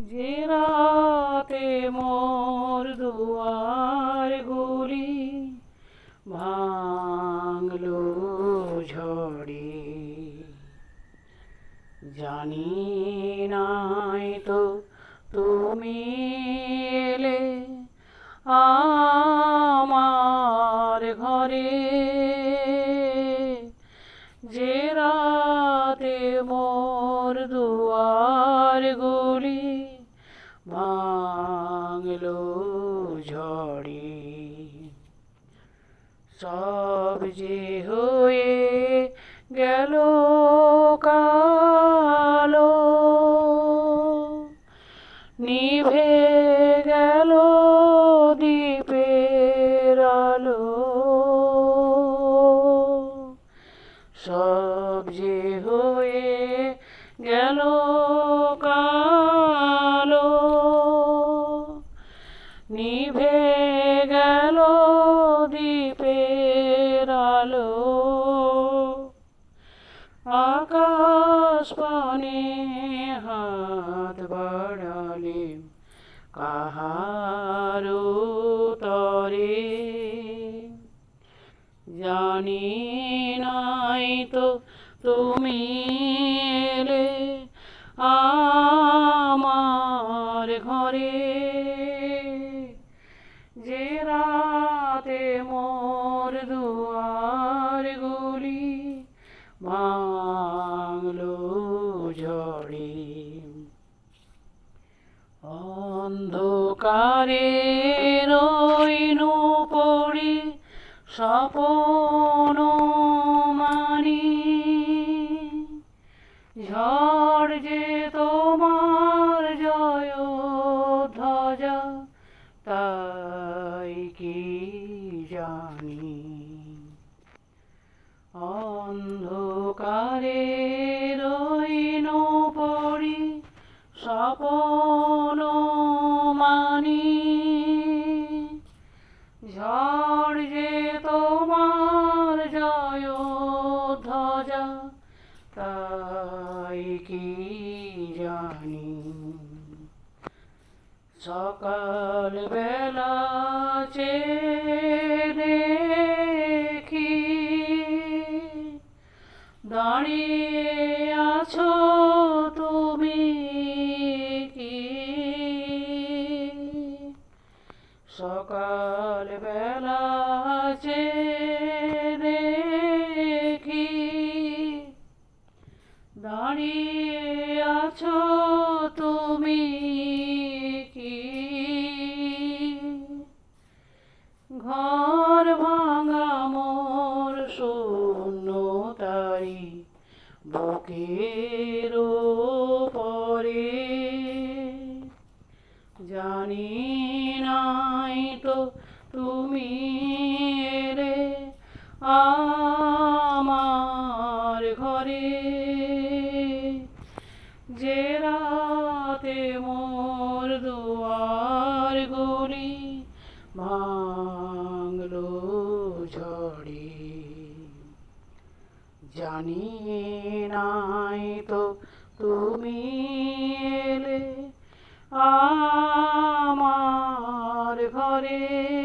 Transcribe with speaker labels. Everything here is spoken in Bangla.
Speaker 1: যে রাতে মোর দুয়ার গুলি ভাঙলো ঝড়ে। জানি নাই তো তুমি এলে আমার ঘরে। যে রাতে মোর ভাঙলো ঝড়ে। সব যে হয়ে গেল কালো নিভে গেল দ্বীপের আলো। সব যে হয়ে আলো আকাশ পানে হাত বাড়ালে কাহারো তরে। জানি নাই তো তুমি এলে আমার ঘরে। যে রাতে মোর অন্ধকারে রইনু পড়ি স্বপন মানি। ঝড় যে তোমার জয় ধ্বজা তাই কি জানি? অন্ধকারে ধ্বজা তাই কি জানি? সকাল বেলা দেখি দাঁড়িয়ে আছো তুমি কি? সকাল বেলা দাঁড়িয়ে আছো তুমি কি? ঘর ভাঙা মোর শূন্য তারি বুকের পরে জানি নাই তো তুমি এলে আমার ঘরে। যে রাতে মোর দুয়ার গলি ভাঙলো ঝড়ে। জানি নাই তো তুমি এলে আমার ঘরে।